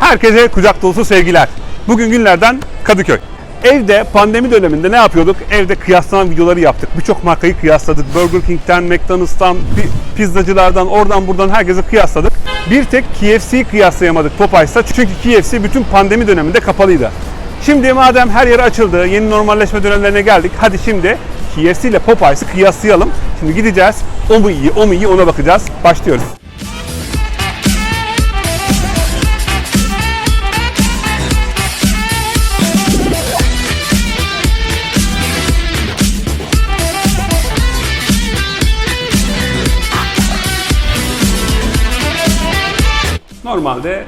Herkese kucak dolusu sevgiler. Bugün günlerden Kadıköy. Evde pandemi döneminde ne yapıyorduk? Evde kıyaslanan videoları yaptık. Birçok markayı kıyasladık. Burger King'den, McDonald's'tan, pi- pizzacılardan, oradan buradan herkesi kıyasladık. Bir tek KFC'yi kıyaslayamadık Popeyes'ta. Çünkü KFC bütün pandemi döneminde kapalıydı. Şimdi madem her yer açıldı, yeni normalleşme dönemlerine geldik. Hadi şimdi KFC ile Popeyes'i kıyaslayalım. Şimdi gideceğiz. O mu iyi, o mu iyi ona bakacağız. Başlıyoruz. Normalde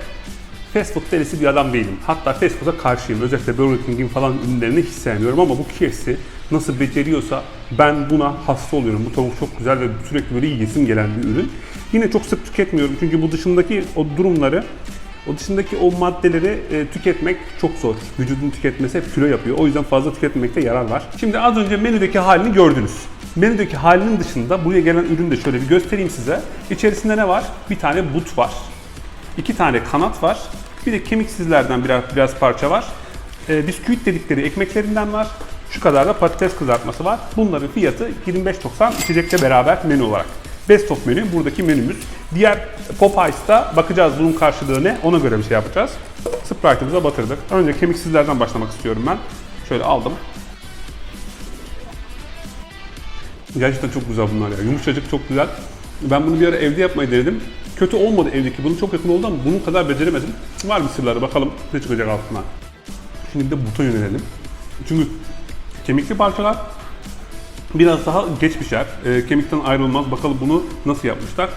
fast food delisi bir adam değilim. Hatta fast food'a karşıyım. Özellikle Burger King'in falan ürünlerini hiç sevmiyorum ama bu KFC nasıl beceriyorsa ben buna hasta oluyorum. Bu tavuk çok güzel ve sürekli böyle yiyesim gelen bir ürün. Yine çok sık tüketmiyorum çünkü bu dışındaki o durumları o dışındaki o maddeleri e, tüketmek çok zor. Vücudun tüketmesi hep kilo yapıyor. O yüzden fazla tüketmekte yarar var. Şimdi az önce menüdeki halini gördünüz. Menüdeki halinin dışında buraya gelen ürünü de şöyle bir göstereyim size. İçerisinde ne var? Bir tane but var. İki tane kanat var. Bir de kemiksizlerden biraz, biraz parça var. E, bisküvit dedikleri ekmeklerinden var. Şu kadar da patates kızartması var. Bunların fiyatı 25.90 içecekle beraber menü olarak. Best of menü buradaki menümüz. Diğer Popeyes'ta bakacağız bunun karşılığı ne ona göre bir şey yapacağız. Sprite'ımıza batırdık. Önce kemiksizlerden başlamak istiyorum ben. Şöyle aldım. Gerçekten çok güzel bunlar ya. Yumuşacık çok güzel. Ben bunu bir ara evde yapmayı denedim. Kötü olmadı evdeki. Bunun çok yakın oldu ama bunun kadar beceremedim. Var mı sırları bakalım ne çıkacak altına. Şimdi de buta yönelelim. Çünkü kemikli parçalar biraz daha geç pişer. E, kemikten ayrılmaz. Bakalım bunu nasıl yapmışlar.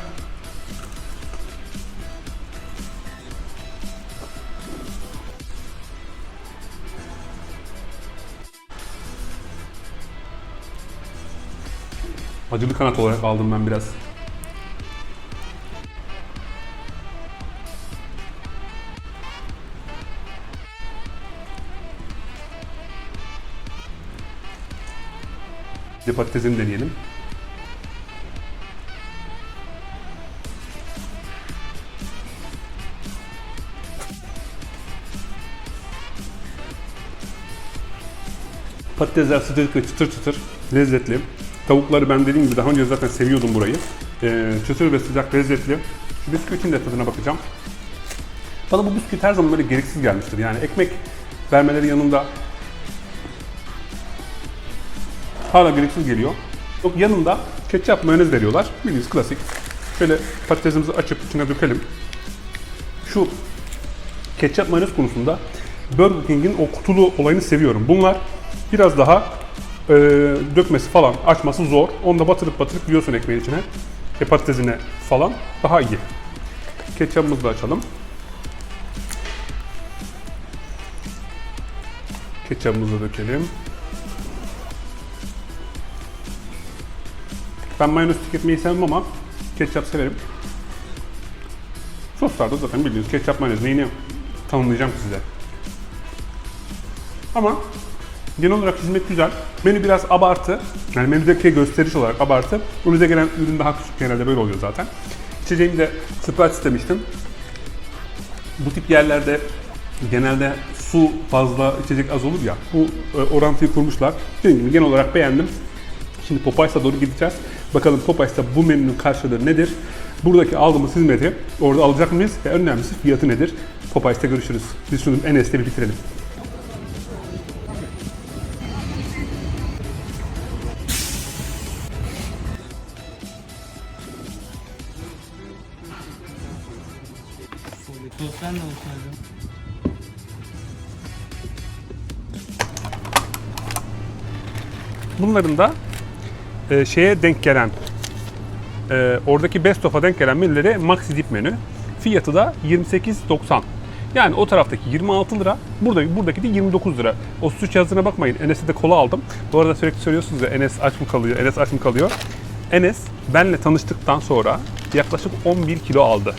Acılı kanat olarak aldım ben biraz. Bir de patatesini deneyelim. Patatesler sıcacık çıtır çıtır, lezzetli. Tavukları ben dediğim gibi daha önce zaten seviyordum burayı. Ee, çıtır ve sıcak, lezzetli. Şu bisküvitin de tadına bakacağım. Bana bu bisküvit her zaman böyle gereksiz gelmiştir. Yani ekmek vermeleri yanında hala gereksiz geliyor. Yok yanında ketçap mayonez veriyorlar. Bildiğiniz klasik. Şöyle patatesimizi açıp içine dökelim. Şu ketçap mayonez konusunda Burger King'in o kutulu olayını seviyorum. Bunlar biraz daha e, dökmesi falan, açması zor. Onu da batırıp batırıp yiyorsun ekmeğin içine. E, patatesine falan daha iyi. Ketçapımızı da açalım. Ketçapımızı da dökelim. Ben mayonez tüketmeyi sevmem ama ketçap severim. Soslarda zaten bildiğiniz ketçap mayonez neyini tanımlayacağım size. Ama genel olarak hizmet güzel. Menü biraz abartı. Yani menüdeki gösteriş olarak abartı. Önünüze gelen ürün daha küçük genelde böyle oluyor zaten. İçeceğimi de Sprite istemiştim. Bu tip yerlerde genelde su fazla, içecek az olur ya. Bu e, orantıyı kurmuşlar. Dediğim gibi genel olarak beğendim. Şimdi Popeyes'a doğru gideceğiz. Bakalım Popeyes'ta bu menünün karşılığı nedir? Buradaki aldığımız hizmeti orada alacak mıyız? Ve önemlisi fiyatı nedir? Popeyes'te görüşürüz. Biz şunu Enes'le bir bitirelim. Hocam? Bunların da e, şeye denk gelen, e, oradaki Best of'a denk gelen menüleri Maxi Dip menü. Fiyatı da 28.90. Yani o taraftaki 26 lira, burada buradaki de 29 lira. O süt cihazına bakmayın. Enes'e de kola aldım. Bu arada sürekli söylüyorsunuz ya Enes aç mı kalıyor, Enes aç mı kalıyor. Enes benle tanıştıktan sonra yaklaşık 11 kilo aldı.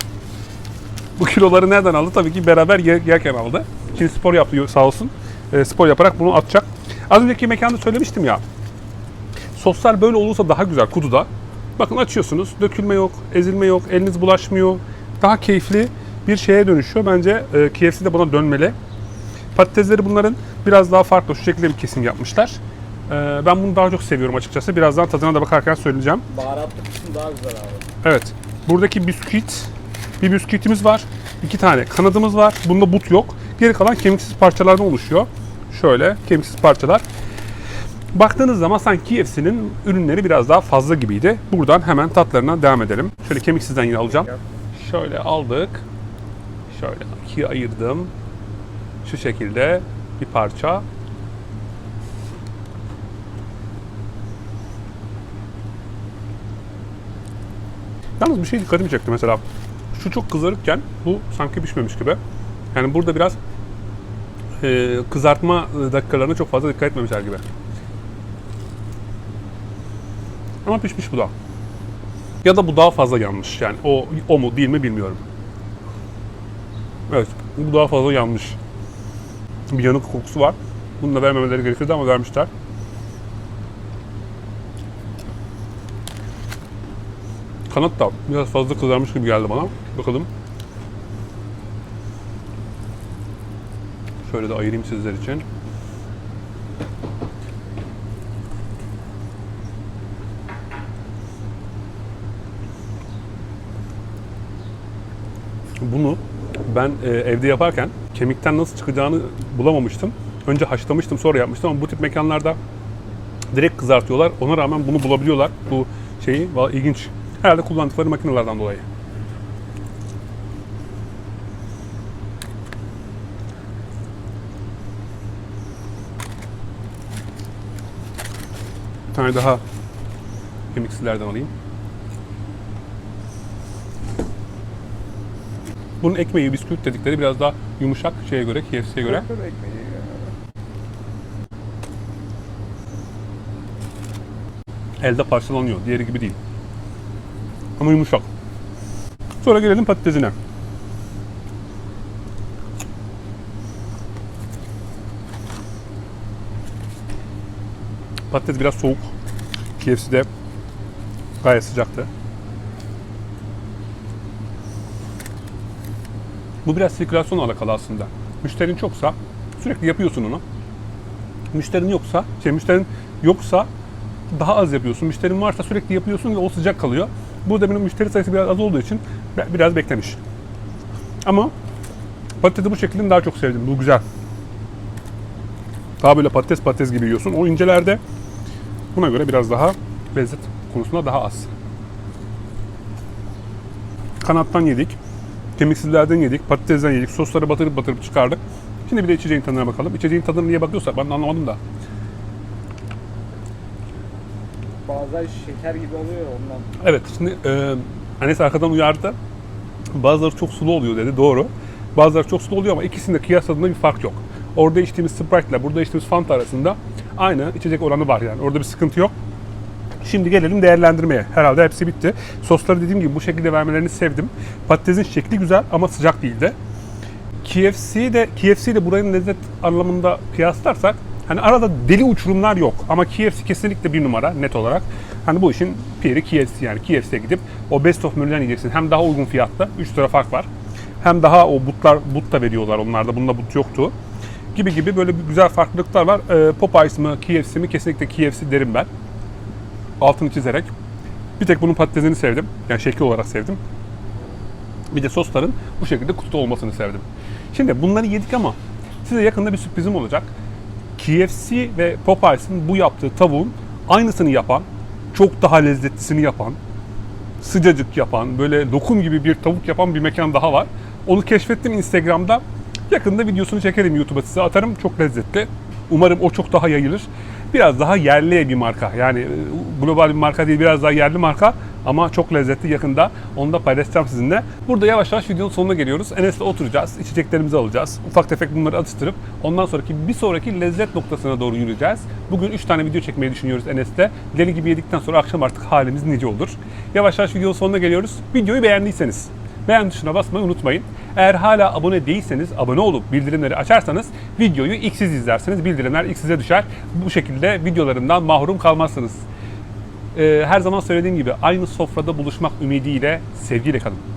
Bu kiloları nereden aldı? Tabii ki beraber yer- yerken aldı. Şimdi spor yapıyor sağ olsun. E, spor yaparak bunu atacak. Az önceki mekanda söylemiştim ya. Soslar böyle olursa daha güzel kutuda. Bakın açıyorsunuz. Dökülme yok, ezilme yok, eliniz bulaşmıyor. Daha keyifli bir şeye dönüşüyor. Bence e, KFC de buna dönmeli. Patatesleri bunların biraz daha farklı. Şu şekilde bir kesim yapmışlar. E, ben bunu daha çok seviyorum açıkçası. Birazdan tadına da bakarken söyleyeceğim. Baharatlı kısım daha güzel abi. Evet. Buradaki bisküvit, bir bisküvitimiz var. iki tane kanadımız var. Bunda but yok. Geri kalan kemiksiz parçalardan oluşuyor. Şöyle kemiksiz parçalar. Baktığınız zaman sanki KFC'nin ürünleri biraz daha fazla gibiydi. Buradan hemen tatlarına devam edelim. Şöyle kemiksizden yine alacağım. Şöyle aldık. Şöyle ikiye ayırdım. Şu şekilde bir parça. Yalnız bir şey dikkatimi çekti mesela. Şu çok kızarıkken bu sanki pişmemiş gibi. Yani burada biraz e, kızartma dakikalarına çok fazla dikkat etmemişler gibi. Ama pişmiş bu da. Ya da bu daha fazla yanmış. Yani o o mu değil mi bilmiyorum. Evet, bu daha fazla yanmış. Bir yanık kokusu var. Bunu da vermemeleri gerekirdi ama vermişler. Kanat da biraz fazla kızarmış gibi geldi bana. Bakalım. Şöyle de ayırayım sizler için. Bunu ben e, evde yaparken kemikten nasıl çıkacağını bulamamıştım. Önce haşlamıştım sonra yapmıştım ama bu tip mekanlarda direkt kızartıyorlar. Ona rağmen bunu bulabiliyorlar. Bu şeyi Vallahi ilginç. Herhalde kullandıkları makinelerden dolayı. Bir tane daha kemiksizlerden alayım. Bunun ekmeği, bisküvit dedikleri biraz daha yumuşak şeye göre, KFC'ye göre. Ekmeği. Elde parçalanıyor. Diğeri gibi değil. Ama yumuşak. Sonra gelelim patatesine. Patates biraz soğuk. KFC'de gayet sıcaktı. Bu biraz sirkülasyonla alakalı aslında. Müşterin çoksa sürekli yapıyorsun onu. Müşterin yoksa, şey müşterin yoksa daha az yapıyorsun. Müşterin varsa sürekli yapıyorsun ve o sıcak kalıyor. Burada benim müşteri sayısı biraz az olduğu için biraz beklemiş. Ama patatesi bu şeklini daha çok sevdim. Bu güzel. Daha böyle patates patates gibi yiyorsun. O incelerde buna göre biraz daha lezzet konusunda daha az. Kanattan yedik. Kemiksizlerden yedik. Patatesden yedik. Sosları batırıp batırıp çıkardık. Şimdi bir de içeceğin tadına bakalım. İçeceğin tadına niye bakıyorsak ben de anlamadım da. Bazen şeker gibi oluyor ya ondan. Evet şimdi e, annesi arkadan uyardı. Bazıları çok sulu oluyor dedi doğru. Bazıları çok sulu oluyor ama ikisinde kıyasladığında bir fark yok. Orada içtiğimiz Sprite ile burada içtiğimiz Fanta arasında aynı içecek oranı var yani. Orada bir sıkıntı yok. Şimdi gelelim değerlendirmeye. Herhalde hepsi bitti. Sosları dediğim gibi bu şekilde vermelerini sevdim. Patatesin şekli güzel ama sıcak değildi. KFC de KFC ile buranın lezzet anlamında kıyaslarsak hani arada deli uçurumlar yok ama KFC kesinlikle bir numara net olarak. Hani bu işin piri KFC yani KFC'ye gidip o best of menüden yiyeceksin. Hem daha uygun fiyatlı 3 lira fark var. Hem daha o butlar but da veriyorlar onlarda. Bunda but yoktu. Gibi gibi böyle güzel farklılıklar var. Ee, Popeyes mi KFC mi kesinlikle KFC derim ben. Altını çizerek. Bir tek bunun patatesini sevdim. Yani şekli olarak sevdim. Bir de sosların bu şekilde kutuda olmasını sevdim. Şimdi bunları yedik ama size yakında bir sürprizim olacak. KFC ve Popeyes'in bu yaptığı tavuğun aynısını yapan, çok daha lezzetlisini yapan, sıcacık yapan, böyle lokum gibi bir tavuk yapan bir mekan daha var. Onu keşfettim Instagram'da. Yakında videosunu çekerim YouTube'a size atarım. Çok lezzetli. Umarım o çok daha yayılır. Biraz daha yerli bir marka. Yani e, global bir marka değil, biraz daha yerli marka. Ama çok lezzetli yakında. Onu da paylaşacağım sizinle. Burada yavaş yavaş videonun sonuna geliyoruz. Enes'le oturacağız. içeceklerimizi alacağız. Ufak tefek bunları atıştırıp ondan sonraki bir sonraki lezzet noktasına doğru yürüyeceğiz. Bugün 3 tane video çekmeyi düşünüyoruz Enes'te. Deli gibi yedikten sonra akşam artık halimiz nice olur. Yavaş yavaş videonun sonuna geliyoruz. Videoyu beğendiyseniz beğen tuşuna basmayı unutmayın. Eğer hala abone değilseniz abone olup bildirimleri açarsanız videoyu ilk siz izlersiniz. Bildirimler ilk size düşer. Bu şekilde videolarından mahrum kalmazsınız. Ee, her zaman söylediğim gibi aynı sofrada buluşmak ümidiyle sevgiyle kalın.